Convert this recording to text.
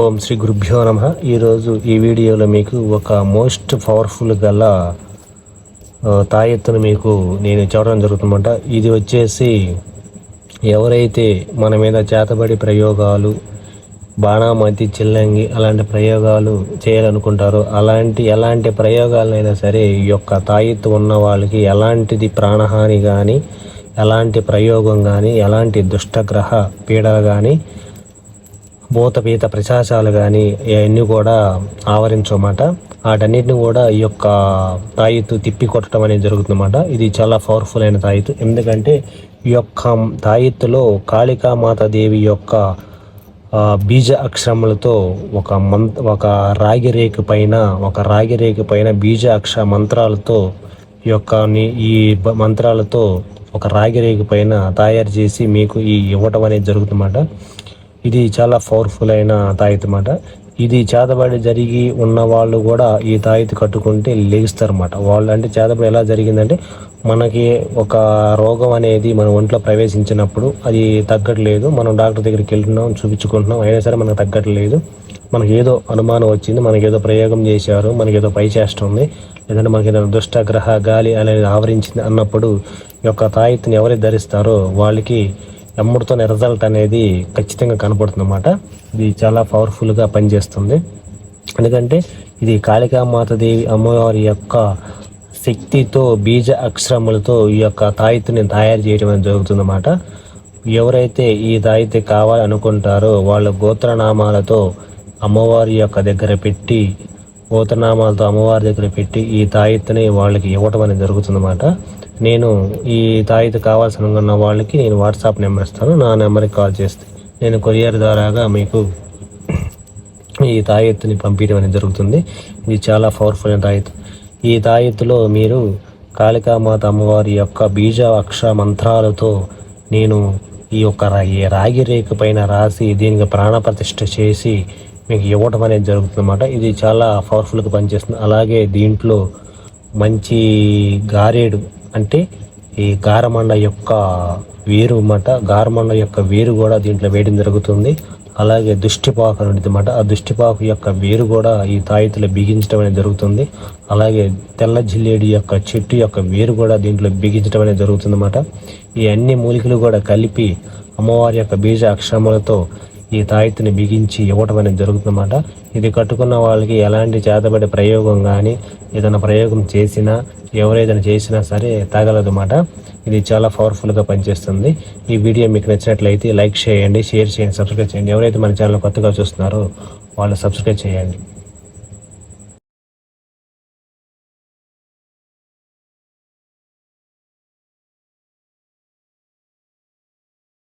ఓం శ్రీ గురుభ్యో నమ. ఈరోజు ఈ వీడియోలో మీకు ఒక మోస్ట్ పవర్ఫుల్ గల తాయెత్తును మీకు నేను చెప్పడం జరుగుతుందన్నమాట. ఇది వచ్చేసి ఎవరైతే మన మీద చేతబడి ప్రయోగాలు బాణామతి చిల్లంగి అలాంటి ప్రయోగాలు చేయాలనుకుంటారో అలాంటి ఎలాంటి ప్రయోగాలైనా సరే ఈ యొక్క తాయెత్తు ఉన్న వాళ్ళకి ఎలాంటిది ప్రాణహాని కానీ ఎలాంటి ప్రయోగం కానీ ఎలాంటి దుష్టగ్రహ పీడలు కానీ భూతపీత ప్రశాసాలు కానీ ఇవన్నీ కూడా ఆవరించమాట. వాటన్నిటిని కూడా ఈ యొక్క తాయిత్తు తిప్పి కొట్టడం అనేది జరుగుతుందన్నమాట. ఇది చాలా పవర్ఫుల్ అయిన తాయిత్తు. ఎందుకంటే ఈ యొక్క తాయిత్తులో కాళికామాత దేవి యొక్క బీజ అక్షరములతో ఒక మంత్ ఒక రాగి రేకు పైన ఒక రాగి రేకు పైన బీజ అక్ష మంత్రాలతో ఈ యొక్క ఈ మంత్రాలతో ఒక రాగి రేకు పైన తయారు చేసి మీకు ఈ ఇవ్వటం అనేది జరుగుతుందన్నమాట. ఇది చాలా పవర్ఫుల్ అయిన తాయిత్ అన్నమాట. ఇది చేతబడి జరిగి ఉన్న వాళ్ళు కూడా ఈ తాయిత్ కట్టుకుంటే లేస్తారన్నమాట వాళ్ళు అంటే చేతబడి ఎలా జరిగిందంటే మనకి ఒక రోగం అనేది మన ఒంట్లో ప్రవేశించినప్పుడు అది తగ్గట్లేదు. మనం డాక్టర్ దగ్గరికి వెళ్తున్నాం చూపించుకుంటున్నాం అయినా సరే మనకు తగ్గట్లేదు. మనకి ఏదో అనుమానం వచ్చింది మనకి ఏదో ప్రయోగం చేశారు మనకి ఏదో పై చేస్తుంది ఉంది లేదంటే మనకి ఏదైనా దుష్టగ్రహ గాలి అనేది ఆవరించింది అన్నప్పుడు ఈ యొక్క తాయిత్ని ఎవరైతే ధరిస్తారో వాళ్ళకి ఎమ్మడితో రిజల్ట్ అనేది ఖచ్చితంగా కనపడుతుంది అన్నమాట ఇది చాలా పవర్ఫుల్గా పనిచేస్తుంది. ఎందుకంటే ఇది కాళికామాత దేవి అమ్మవారి యొక్క శక్తితో బీజ అక్షరములతో ఈ యొక్క తాయిత్తుని తయారు చేయడం అనేది జరుగుతుందన్నమాట. ఎవరైతే ఈ తాయితీ కావాలనుకుంటారో వాళ్ళ గోత్రనామాలతో అమ్మవారి యొక్క దగ్గర పెట్టి గోత్రనామాలతో అమ్మవారి దగ్గర పెట్టి ఈ తాయిత్తుని వాళ్ళకి ఇవ్వటం అనేది జరుగుతుందన్నమాట. నేను ఈ తాయితీ కావాల్సిన ఉన్న వాళ్ళకి నేను వాట్సాప్ నెంబర్ ఇస్తాను నా నెంబర్కి కాల్ చేస్తే. నేను కొరియర్ ద్వారాగా మీకు ఈ తాయెత్తుని పంపించడం అనేది జరుగుతుంది. ఇది చాలా పవర్ఫుల్ అయిన తాయెత్తు. ఈ తాయెత్తులో మీరు కాళికామాత అమ్మవారి యొక్క బీజ అక్ష మంత్రాలతో నేను ఈ యొక్క ఈ రాగి రేకు పైన రాసి దీనికి ప్రాణప్రతిష్ఠ చేసి మీకు ఇవ్వటం అనేది జరుగుతుందన్నమాట. ఇది చాలా పవర్ఫుల్గా పనిచేస్తుంది. అలాగే దీంట్లో మంచి గారేడు అంటే ఈ గారమండ యొక్క వేరు అన్నమాట గారమండ యొక్క వేరు కూడా దీంట్లో వేయడం జరుగుతుంది. అలాగే దుష్టిపాకు అనేది ఉంటుంది అన్నమాట ఆ దుష్టిపాకు యొక్క వేరు కూడా ఈ తాయితులో బిగించడం అనేది జరుగుతుంది. అలాగే తెల్ల జిల్లేడి యొక్క చెట్టు యొక్క వేరు కూడా దీంట్లో బిగించడం అనేది జరుగుతుంది అన్నమాట ఈ అన్ని మూలికలు కూడా కలిపి అమ్మవారి యొక్క బీజ అక్షరములతో ఈ తాయిత్తుని బిగించి ఇవ్వటం అనేది జరుగుతుందన్నమాట. ఇది కట్టుకున్న వాళ్ళకి ఎలాంటి చేతబడి ప్రయోగం కానీ ఏదైనా ప్రయోగం చేసినా ఎవరేదైనా చేసినా సరే తగలదు అన్నమాట ఇది చాలా పవర్ఫుల్గా పనిచేస్తుంది. ఈ వీడియో మీకు నచ్చినట్లయితే లైక్ చేయండి షేర్ చేయండి సబ్స్క్రైబ్ చేయండి. ఎవరైతే మన ఛానల్ కొత్తగా చూస్తున్నారో వాళ్ళు సబ్స్క్రైబ్ చేయండి.